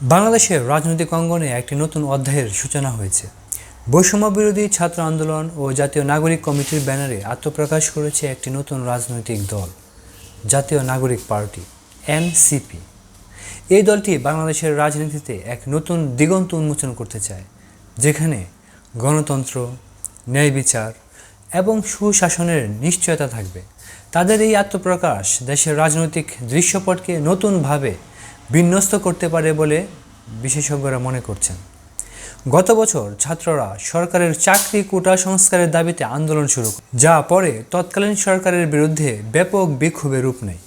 বাংলাদেশের রাজনৈতিক অঙ্গনে একটি নতুন অধ্যায়ের সূচনা হয়েছে। বৈষম্য বিরোধী ছাত্র আন্দোলন ও জাতীয় নাগরিক কমিটির ব্যানারে আত্মপ্রকাশ করেছে একটি নতুন রাজনৈতিক দল, জাতীয় নাগরিক পার্টি, এনসিপি। এই দলটি বাংলাদেশের রাজনীতিতে এক নতুন দিগন্ত উন্মোচন করতে চায়, যেখানে গণতন্ত্র, ন্যায় বিচার এবং সুশাসনের নিশ্চয়তা থাকবে। তাদের এই আত্মপ্রকাশ দেশের রাজনৈতিক দৃশ্যপটকে নতুনভাবে বিন্যস্ত করতে পারে বলে বিশেষজ্ঞরা মনে করছেন। গত বছর ছাত্ররা সরকারের চাকরি কোটা সংস্কারের দাবিতে আন্দোলন শুরু করে যা পরে তৎকালীন সরকারের বিরুদ্ধে ব্যাপক বিক্ষোভে রূপ নেয়।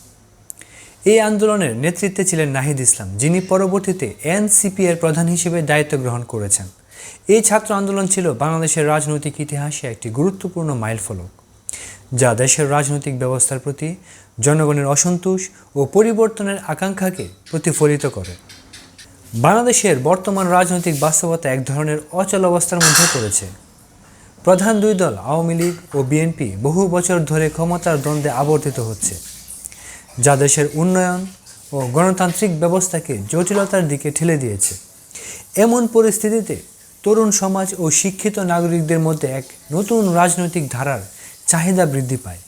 এই আন্দোলনের নেতৃত্বে ছিলেন নাহিদ ইসলাম, যিনি পরবর্তীতে এনসিপি এর প্রধান হিসেবে দায়িত্ব গ্রহণ করেছেন। এই ছাত্র আন্দোলন ছিল বাংলাদেশের রাজনৈতিক ইতিহাসে একটি গুরুত্বপূর্ণ মাইলফলক। যা দেশের রাজনৈতিক ব্যবস্থার প্রতি জনগণের অসন্তোষ ও পরিবর্তনের আকাঙ্ক্ষাকে প্রতিফলিত করে। বাংলাদেশের বর্তমান রাজনৈতিক বাস্তবতা এক ধরনের অচল অবস্থার মধ্যে পড়েছে। প্রধান দুই দল, আওয়ামী লীগ ও বিএনপি, বহু বছর ধরে ক্ষমতার দ্বন্দ্বে আবর্তিত হচ্ছে, যা দেশের উন্নয়ন ও গণতান্ত্রিক ব্যবস্থাকে জটিলতার দিকে ঠেলে দিয়েছে। এমন পরিস্থিতিতে তরুণ সমাজ ও শিক্ষিত নাগরিকদের মধ্যে এক নতুন রাজনৈতিক ধারার চাহিদা বৃদ্ধি পায়।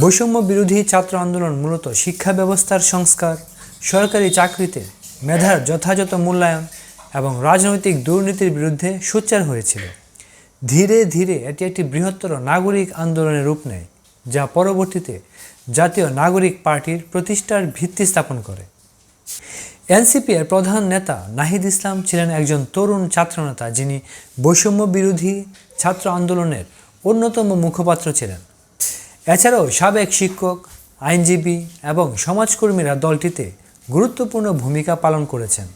বৈষম্য বিরোধী ছাত্র আন্দোলন মূলত শিক্ষা ব্যবস্থার সংস্কার, সরকারি চাকরিতে মেধার যথাযথ মূল্যায়ন এবং রাজনৈতিক দুর্নীতির বিরুদ্ধে সোচ্চার হয়েছিল। ধীরে ধীরে এটি একটি বৃহত্তর নাগরিক আন্দোলনের রূপ নেয়, যা পরবর্তীতে জাতীয় নাগরিক পার্টির প্রতিষ্ঠার ভিত্তি স্থাপন করে। এনসিপি এর প্রধান নেতা নাহিদ ইসলাম ছিলেন একজন তরুণ ছাত্রনেতা যিনি বৈষম্য বিরোধী ছাত্র আন্দোলনের অন্যতম মুখপাত্র ছিলেন। এছাড়াও সাবেক শিক্ষক, আইনজীবী এবং সমাজকর্মীরা দলটিতে গুরুত্বপূর্ণ ভূমিকা পালন করেছেন।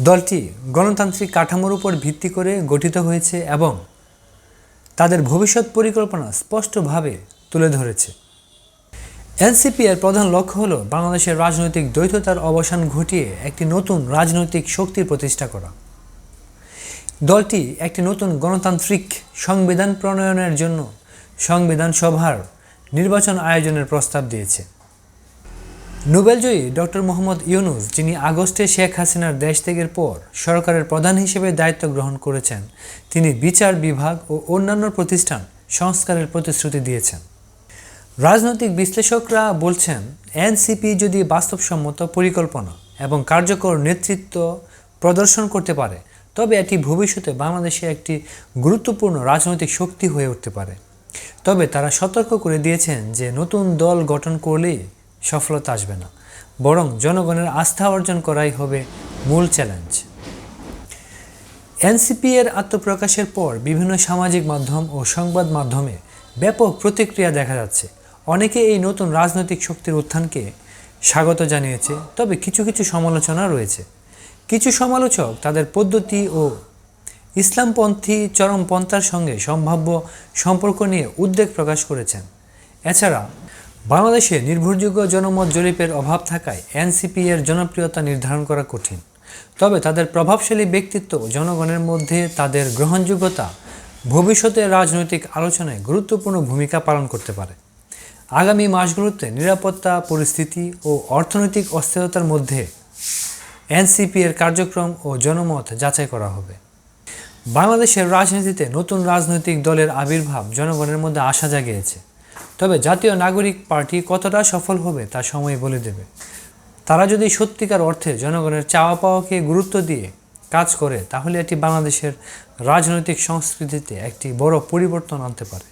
দলটি গণতান্ত্রিক কাঠামোর উপর ভিত্তি করে গঠিত হয়েছে এবং তাদের ভবিষ্যৎ পরিকল্পনা স্পষ্টভাবে তুলে ধরেছে। এনসিপি এর প্রধান লক্ষ্য হল বাংলাদেশের রাজনৈতিক দ্বৈততার অবসান ঘটিয়ে একটি নতুন রাজনৈতিক শক্তির প্রতিষ্ঠা করা। দলটি একটি নতুন গণতান্ত্রিক সংবিধান প্রণয়নের জন্য সংবিধান সভার নির্বাচন আয়োজনের প্রস্তাব দিয়েছে। নোবেলজয়ী ডক্টর মোহাম্মদ ইউনুস, যিনি আগস্টে শেখ হাসিনার দেশ ত্যাগের পর সরকারের প্রধান হিসেবে দায়িত্ব গ্রহণ করেছেন, তিনি বিচার বিভাগ ও অন্যান্য প্রতিষ্ঠান সংস্কারের প্রতিশ্রুতি দিয়েছেন। রাজনৈতিক বিশ্লেষকরা বলছেন, এনসিপি যদি বাস্তবসম্মত পরিকল্পনা এবং কার্যকর নেতৃত্ব প্রদর্শন করতে পারে তবে এটি ভবিষ্যতে বাংলাদেশে একটি গুরুত্বপূর্ণ রাজনৈতিক শক্তি হয়ে উঠতে পারে। তবে তারা সতর্ক করে দিয়েছেন যে নতুন দল গঠন করলেই সফলতা আসবে না, বরং জনগণের আস্থা অর্জন করাই হবে মূল চ্যালেঞ্জ। এনসিপি এর আত্মপ্রকাশের পর বিভিন্ন সামাজিক মাধ্যম ও সংবাদ মাধ্যমে ব্যাপক প্রতিক্রিয়া দেখা যাচ্ছে। অনেকে এই নতুন রাজনৈতিক শক্তির উত্থানকে স্বাগত জানিয়েছে, তবে কিছু কিছু সমালোচনা রয়েছে। কিছু সমালোচক তাদের পদ্ধতি ও ইসলামপন্থী চরমপন্থার সঙ্গে সম্ভাব্য সম্পর্ক নিয়ে উদ্বেগ প্রকাশ করেছেন। এছাড়া বাংলাদেশে নির্ভরযোগ্য জনমত জরিপের অভাব থাকায় এনসিপি এর জনপ্রিয়তা নির্ধারণ করা কঠিন। তবে তাদের প্রভাবশালী ব্যক্তিত্ব জনগণের মধ্যে তাদের গ্রহণযোগ্যতা ভবিষ্যতে রাজনৈতিক আলোচনায় গুরুত্বপূর্ণ ভূমিকা পালন করতে পারে। আগামী মাসগুলোতে নিরাপত্তা, পরিস্থিতি ও অর্থনৈতিক অস্থিরতার মধ্যে এনসিপি এর কার্যক্রম ও জনমত যাচাই করা হবে। বাংলাদেশের রাজনীতিতে নতুন রাজনৈতিক দলের আবির্ভাব জনগণের মধ্যে আশা জাগিয়েছে। তবে জাতীয় নাগরিক পার্টি কতটা সফল হবে তা সময় বলে দেবে। তারা যদি সত্যিকার অর্থে জনগণের চাওয়া পাওয়াকে গুরুত্ব দিয়ে কাজ করে, তাহলে এটি বাংলাদেশের রাজনৈতিক সংস্কৃতিতে একটি বড় পরিবর্তন আনতে পারে।